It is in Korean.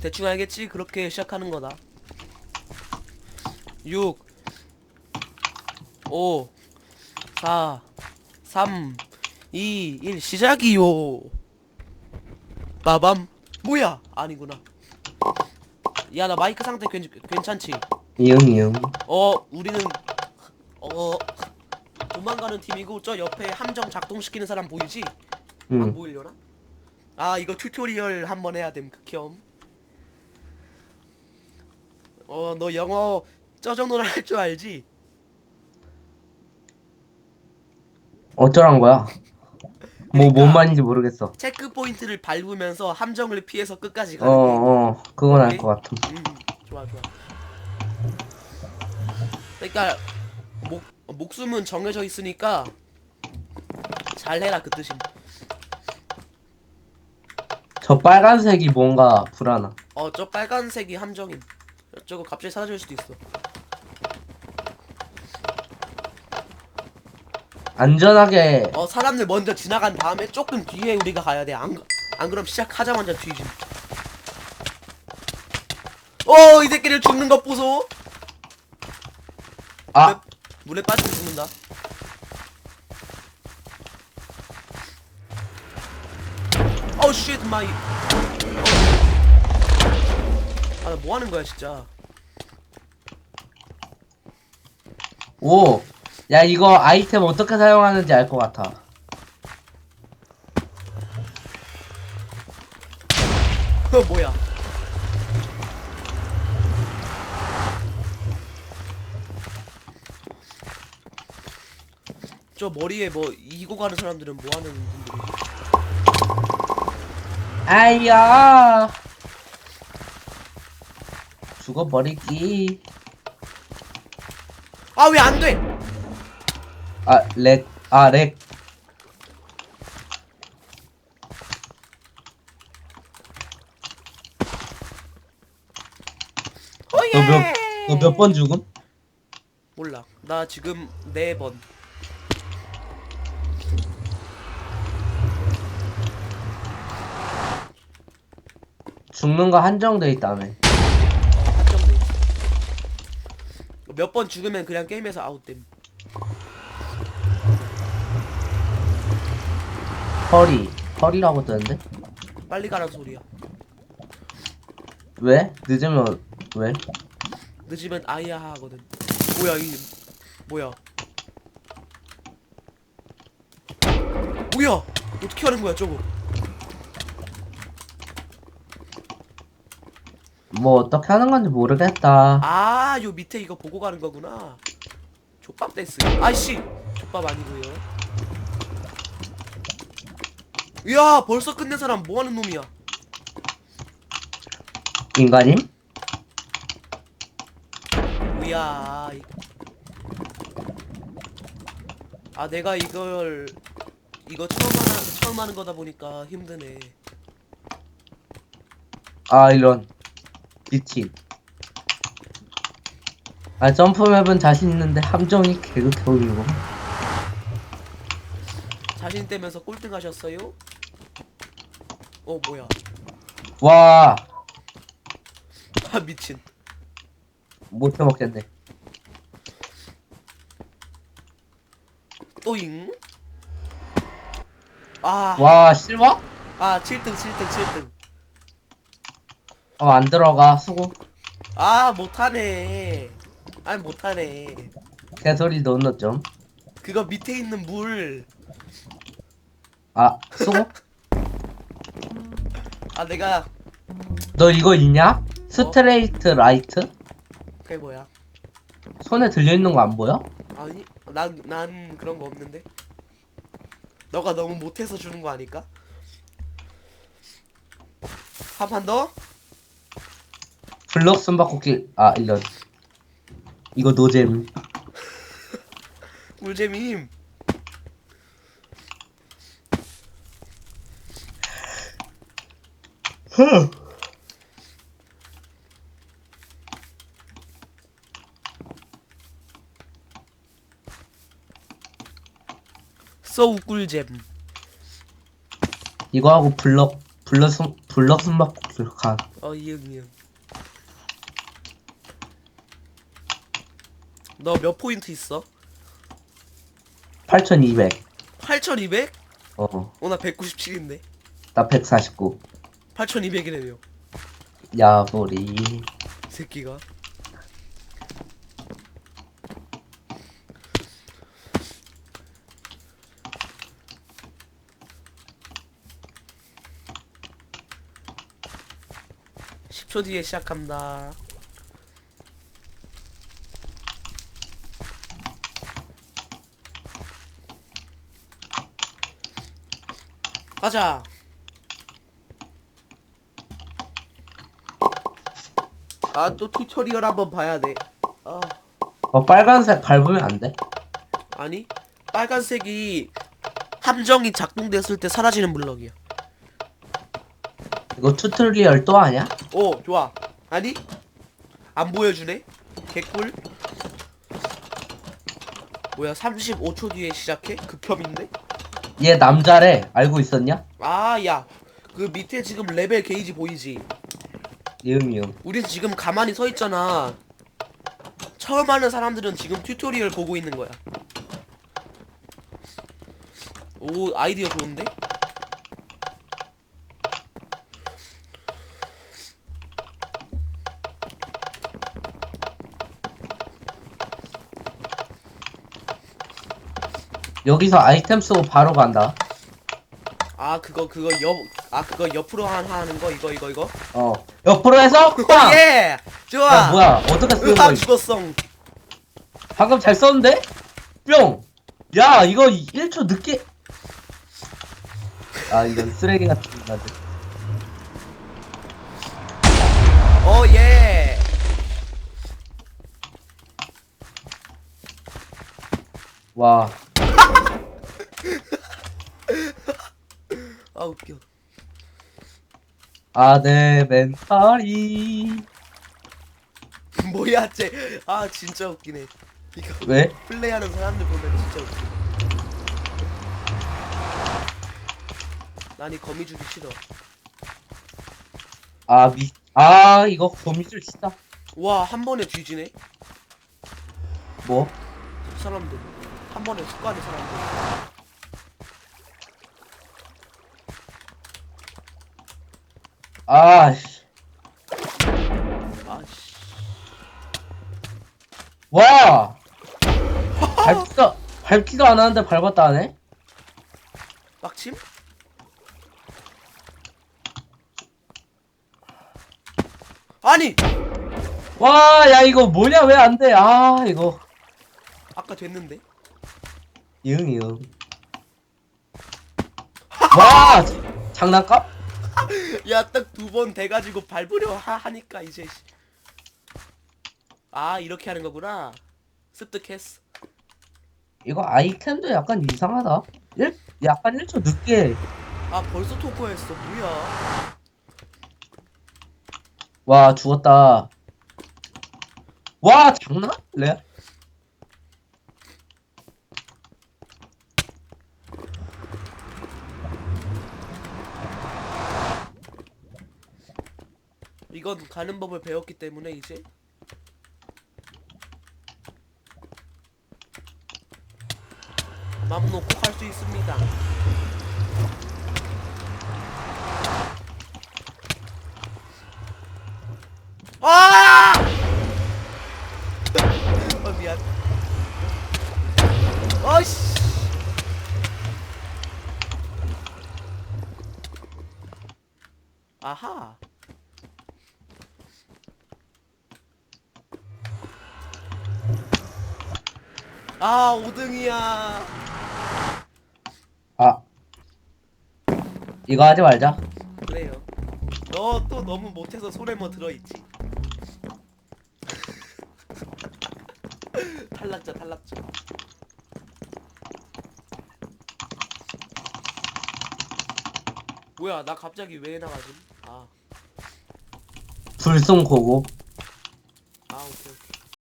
대충 알겠지? 그렇게 시작하는 거다. 6 5 4 3 2 1 시작이요. 빠밤. 뭐야? 아니구나. 야, 나 마이크 상태 괜, 괜찮지? 이응 이응 어, 우리는 어 도망가는 팀이고 저 옆에 함정 작동시키는 사람 보이지? 안 응 보이려나? 아, 이거 튜토리얼 한번 해야 됨, 극혐. 어, 너 영어 저 정도는 할 줄 알지? 어쩌란 거야 뭐 그러니까- 뭔 말인지 모르겠어 체크 포인트를 밟으면서 함정을 피해서 끝까지 가는 게. 어어 그건 알. 것 같음 음, 좋아 좋아. 그러니까 목 목숨은 정해져 있으니까 잘해라 그 뜻임. 저 빨간색이 뭔가 불안하 어저 빨간색이 함정임. 저거 갑자기 사라질 수도 있어. 안전하게 어 사람들 먼저 지나간 다음에 조금 뒤에 우리가 가야 돼. 안, 안 그럼 시작하자마자 뒤짐. 어이 새끼를 죽는 것 보소. 아 물에 빠지면 죽는다. 어우 쉣 마이. 아나 뭐 하는 거야 진짜. 오! 야 이거 아이템 어떻게 사용하는지 알 것 같아 어 뭐야? 저 머리에 뭐 이고 가는 사람들은 뭐 하는 분들이? 아이야 죽어버리기 아 왜 안 돼? 아 렉 아 렉 오예! 너몇 번 죽음? 몰라. 나 지금 네 번. 죽는 거 한정돼 있다며 몇 번 죽으면 그냥 게임에서 아웃됨. 허리 허리라고 뜨는데? 빨리 가란 소리야. 왜? 늦으면 왜? 늦으면 아이야 하거든. 뭐야 이 뭐야? 뭐야? 어떻게 하는 거야 저거? 뭐 어떻게 하는 건지 모르겠다 아, 요 밑에 이거 보고 가는 거구나. 족밥 데스. 아이씨, 족밥 아니고요. 이야, 벌써 끝낸 사람 뭐 하는 놈이야? 인간임? 뭐야? 이- 아, 내가 이걸 이거 처음 하나 처음 하는 거다 보니까 힘드네. 아 이런 미친 아 점프맵은 자신 있는데 함정이 개극적이고 자신 떼면서 꼴등 하셨어요? 어, 뭐야? 와 아, 미친. 못해 먹겠네 또잉? 아, 와 실화? 아, 7등, 7등, 7등. 어 안 들어가 수고 아 못하네 아니 못하네 개소리 넣는 좀. 그거 밑에 있는 물아 아 수고? 내가 너 이거 있냐? 스트레이트 라이트? 그게 뭐야 손에 들려 있는 거 안 보여? 아니 난 난 그런 거 없는데 너가 너무 못해서 주는 거 아닐까 한 판 더? 블록 숨바꼭질. 아 이런 이거 노잼. 꿀잼임. 소우 꿀잼. 이거 하고 블럭 블럭 숨 블럭 숨바꼭질. 간. 어 이응 이응 너 몇 포인트 있어? 8200. 8200? 어, 어 나 197인데 나 149. 8200이래요 야, 머리. 이 새끼가 (10초) 뒤에 시작한다 가자 아 또 튜토리얼 한번 봐야 돼 아. 어, 빨간색 밟으면 안 돼? 아니 빨간색이 함정이 작동됐을 때 사라지는 블럭이야 이거 튜토리얼 또 하냐? 오 좋아 아니 안 보여주네 개꿀 뭐야 35초 뒤에 시작해? 극혐인데? 얘 남자래. 알고 있었냐? 아 야 그 밑에 지금 레벨 게이지 보이지? 이응, 이응. 우리 지금 가만히 서 있잖아 처음 하는 사람들은 지금 튜토리얼 보고 있는 거야 오 아이디어 좋은데? 여기서 아이템 쓰고 바로 간다. 아 그거 그거 옆 아 그거 옆으로 한 하는 거 이거 이거 이거 어. 옆으로 해서 꽝! 예 좋아 야, 뭐야. 어떻게 쓰는 으악 거야? 죽었어 방금 잘 썼는데? 뿅! 야, 이거 1초 늦게. 아, 이건 쓰레기 같은 인간들. 어예 와. 아 웃겨 아, 내 멘탈이. 뭐야 쟤 아 진짜 웃기네 이거 왜? 플레이하는 사람들 보면 진짜 웃기네 난이 거미줄이 싫어 아, 미, 아, 이거 거미줄 진짜. 와 한 번에 뒤지네 뭐? 사람들 한 번에 습관이 사람들 아, 씨. 아씨 와! 밟지도, 밟지도 않았는데 밟았다 하네? 빡침? 아니 와, 야, 이거 뭐냐, 왜 안 돼? 아, 이거. 아까 됐는데 이응, 이응. 와! 장난감? 야 딱 두 번 돼가지고 밟으려 하, 하니까 이제 씨. 아 이렇게 하는 거구나 습득했어 이거 아이템도 약간 이상하다. 일, 약간 1초 늦게. 아 벌써 토크했어 뭐야 와, 죽었다. 와, 장난? 레? 이건 가는 법을 배웠기 때문에 이제? 마음 놓고 갈 수 있습니다. 아! 어 미안. 어이씨! 아하 아 5등이야 아. 이거 하지 말자. 그래요 너 또 너무 못해서 손에 뭐 들어있지 탈락자 탈락자 뭐야 나 갑자기 왜 나가지? 아, 불송 고고. 아 오케이 오케이